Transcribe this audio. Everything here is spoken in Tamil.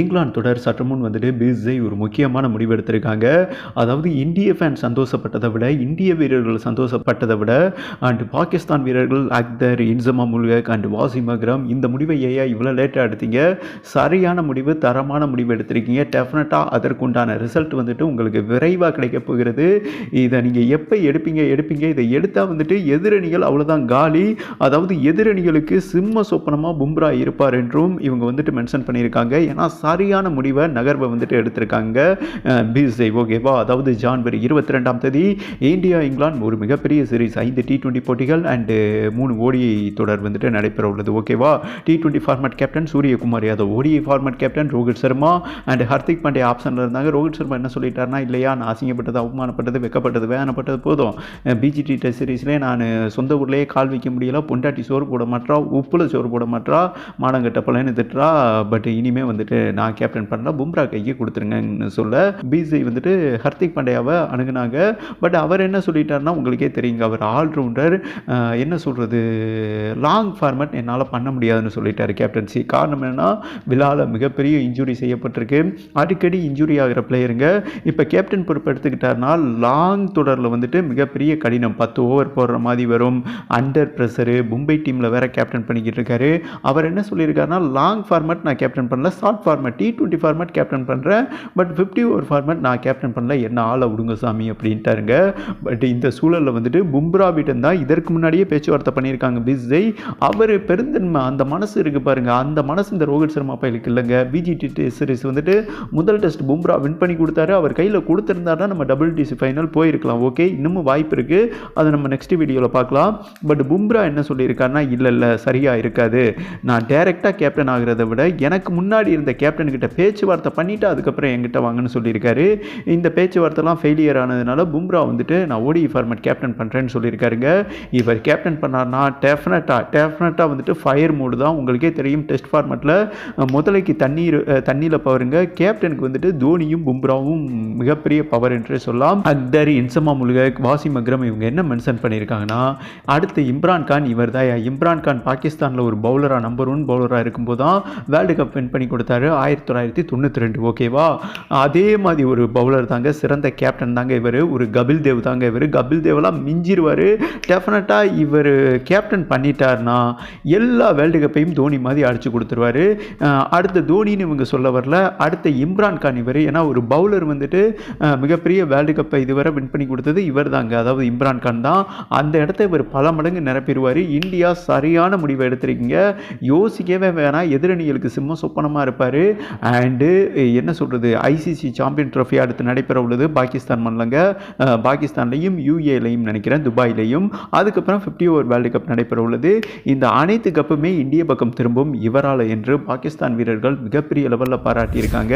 இங்கிலாந்து தொடர் சற்று முன் வந்துட்டு பிஸ்ஸை ஒரு முக்கியமான முடிவு எடுத்திருக்காங்க. அதாவது இந்திய ஃபேன் சந்தோஷப்பட்டதை விட இந்திய வீரர்கள் சந்தோஷப்பட்டதை விட அண்ட் பாகிஸ்தான் வீரர்கள் அக்தர் இன்சமா முல்கக் அண்ட் வாசிம் அக்ரம் இந்த முடிவை ஏயா இவ்வளோ லேட்டாக எடுத்தீங்க? சரியான முடிவு தரமான முடிவு எடுத்திருக்கீங்க. டெஃபினட்டாக அதற்குண்டான ரிசல்ட் வந்துட்டு உங்களுக்கு விரைவாக கிடைக்க போகிறது. இதை நீங்கள் எப்போ எடுப்பீங்க எடுப்பீங்க? இதை எடுத்தால் வந்துட்டு எதிரணிகள் அவ்வளோதான் காலி. அதாவது எதிரணிகளுக்கு சிம்ம சொப்பனமாக பும்ரா இருப்பார் என்றும் இவங்க வந்துட்டு மென்ஷன் பண்ணியிருக்காங்க. ஏன்னா சரியான முடிவை நகர்வை வந்துட்டு எடுத்திருக்காங்க. பிஎஸ்ஐ ஓகேவா? அதாவது ஜான்வரி இருபத்தி ரெண்டாம் தேதி இந்தியா இங்கிலாந்து ஒரு மிகப்பெரிய சீரீஸ் ஐந்து டி டுவெண்ட்டி போட்டிகள் அண்டு மூணு ஓடிஐ தொடர் வந்துட்டு நடைபெற உள்ளது. ஓகேவா? T twenty format captain Suryakumar Yadav. ODI format captain Rohit Sharma and Hardik Pandey ஆப்ஷனில் இருந்தாங்க. ரோஹித் சர்மா என்ன சொல்லிட்டாருன்னா இல்லையா நான் அசிங்கப்பட்டது அவமானப்பட்டது வெக்கப்பட்டது வேணப்பட்டது போதும். பிஜிடி டெஸ்ட் சீரீஸ்லேயே நான் சொந்த ஊர்லேயே கால் வைக்க முடியல பொண்டாட்டி சோறு போட மாட்டா உப்புல சோறு போட மாட்டா மானங்கட்ட பலன்னு திட்டுறா பட் இனிமேல் வந்துட்டு நான் கேப்டன் பண்ணலாம் பும்ரா கைக்கு கொடுத்துருங்கன்னு சொல்ல பிசி வந்துட்டு ஹர்திக் பாண்டியாவை அணுகுனாங்க. பட் அவர் என்ன சொல்லிட்டாருன்னா உங்களுக்கே தெரியுங்க அவர் ஆல்ரவுண்டர் என்ன சொல்கிறது லாங் ஃபார்மேட் என்னால் பண்ண முடியாதுன்னு சொல்லிட்டார் கேப்டன்சி காரணம் என்னன்னா விழாவில் மிகப்பெரிய இன்ஜுரி செய்யப்பட்டிருக்கு. அடிக்கடி இன்ஜுரி ஆகிற பிளேயருங்க இப்போ கேப்டன் பொறுப்பு எடுத்துக்கிட்டாருனா லாங் தொடரில் வந்துட்டு மிகப்பெரிய கடினம். பத்து ஓவர் போடுற மாதிரி வரும். அண்டர் ப்ரெஷரு மும்பை டீமில் வேற கேப்டன் பண்ணிக்கிட்டு இருக்காரு. அவர் என்ன சொல்லியிருக்காருன்னா லாங் ஃபார்மேட் நான் கேப்டன் பண்ணல short format T twenty format captain பண்ணுறேன் பட் ஃபிஃப்டி ஓவர் ஃபார்மேட் நான் கேப்டன் பண்ணல. என்ன ஆளை விடுங்க சாமி அப்படின்ட்டாருங்க. பட் இந்த சூழலில் வந்துட்டு பும்ராவிடம் தான் இதற்கு முன்னாடியே பேச்சுவார்த்தை பண்ணியிருக்காங்க பிஸ்ஸை அவர் பெருந்தன்மை அந்த மனசு இருக்கு பாருங்க. அந்த மனசு இந்த ரோஹித் சர்மா பையலுக்கு இல்லைங்க. பிஜிடி டெஸ்ட் சீரிஸ் வந்துட்டு முதல் டெஸ்ட் பும்ரா வின் பண்ணி கொடுத்தாரு. அவர் கையில் கொடுத்துருந்தாருன்னா நம்ம டபுள் டிசி ஃபைனல் போயிருக்கலாம். ஓகே இன்னமும் வாய்ப்பு இருக்குது அதை நம்ம நெக்ஸ்ட் வீடியோவில் பார்க்கலாம். பட் பும்ரா என்ன சொல்லியிருக்காருன்னா இல்லை இல்லை சரியாக இருக்காது. நான் டேரெக்டாக கேப்டன் ஆகிறத விட எனக்கு முன்னாடி இருந்த கேப்டன்கிட்ட பேச்சுவார்த்தை பண்ணிவிட்டு அதுக்கப்புறம் என்கிட்ட வாங்கன்னு சொல்லியிருக்காரு. இந்த பேச்சுவார்த்தைலாம் ஃபெயிலியர் ஆனதுனால பும்ரா வந்துட்டு நான் ஓடி ஃபார்மேட் கேப்டன் பண்ணுறேன்னு சொல்லியிருக்காருங்க. இவர் கேப்டன் பண்ணார்னா டெஃபினட்டாக டெஃபினட்டாக வந்துட்டு ஃபயர் மூடு தான் உங்களுக்கே தெரியும் டெஸ்ட் ஃபார்மேட்டில் முதலைக்கு தண்ணீர் தண்ணியில் பவருங்க. கேப்டனுக்கு வந்துட்டு தோனியும் பும்ராவும் மிகப்பெரிய பவர் என்று சொல்லலாம். அக்தர் இன்சமா முல்கக் வாசிம் அக்ரம் இவங்க என்ன மென்ஷன் பண்ணியிருக்காங்கன்னா அடுத்து இம்ரான் கான் இவர் தான் இம்ரான் கான் பாகிஸ்தானில் ஒரு பவுலராக நம்பர் ஒன் பவுலராக இருக்கும்போது தான் வேர்ல்டு கப் வின் பண்ணி கொடுத்தாரு. ஆயிரத்தி தொள்ளாயிரத்தி தொண்ணூற்றி ரெண்டு ஓகேவா? அதே மாதிரி ஒரு பவுலர் தாங்க சிறந்த கேப்டன் தாங்க இவர் ஒரு கபில் தேவ் தாங்க இவர். கபில் தேவெல்லாம் மிஞ்சிருவார். டெஃபினட்டாக இவர் கேப்டன் பண்ணிட்டார்னா எல்லா வேர்ல்டு கப்பையும் தோனி மாதிரி அடித்து கொடுத்துருவாரு. அடுத்த தோனின்னு இவங்க சொல்ல வரல. அடுத்த இம்ரான் கான் இவர். ஏன்னா ஒரு பவுலர் வந்துட்டு மிகப்பெரிய வேர்ல்டு கப்பை இதுவரை வின் பண்ணி கொடுத்தது இவர் தாங்க. அதாவது இம்ரான் கான் தான். அந்த இடத்த இவர் பல மடங்கு நிரப்பிடுவார். இந்தியா சரியான முடிவை எடுத்திருக்கீங்க. யோசிக்கவே வேணாம். எதிரணிகளுக்கு சிம்ம சொப்பனமாக இருப்பார். அண்டு eh, என்ன சொல்கிறது ஐசிசி சாம்பியன் ட்ரோஃபி அடுத்து நடைபெற உள்ளது பாகிஸ்தான் மல்லங்க அஹ் பாகிஸ்தான்லையும் யூஏலையும் நினைக்கிறேன் துபாயிலையும். அதுக்கப்புறம் ஃபிஃப்டி ஓவர் வேர்ல்டு கப் நடைபெற உள்ளது. இந்த அனைத்து கப்புமே இந்திய பக்கம் திரும்பும் இவரால் என்று பாகிஸ்தான் வீரர்கள் மிகப்பெரிய லெவலில் பாராட்டியிருக்காங்க.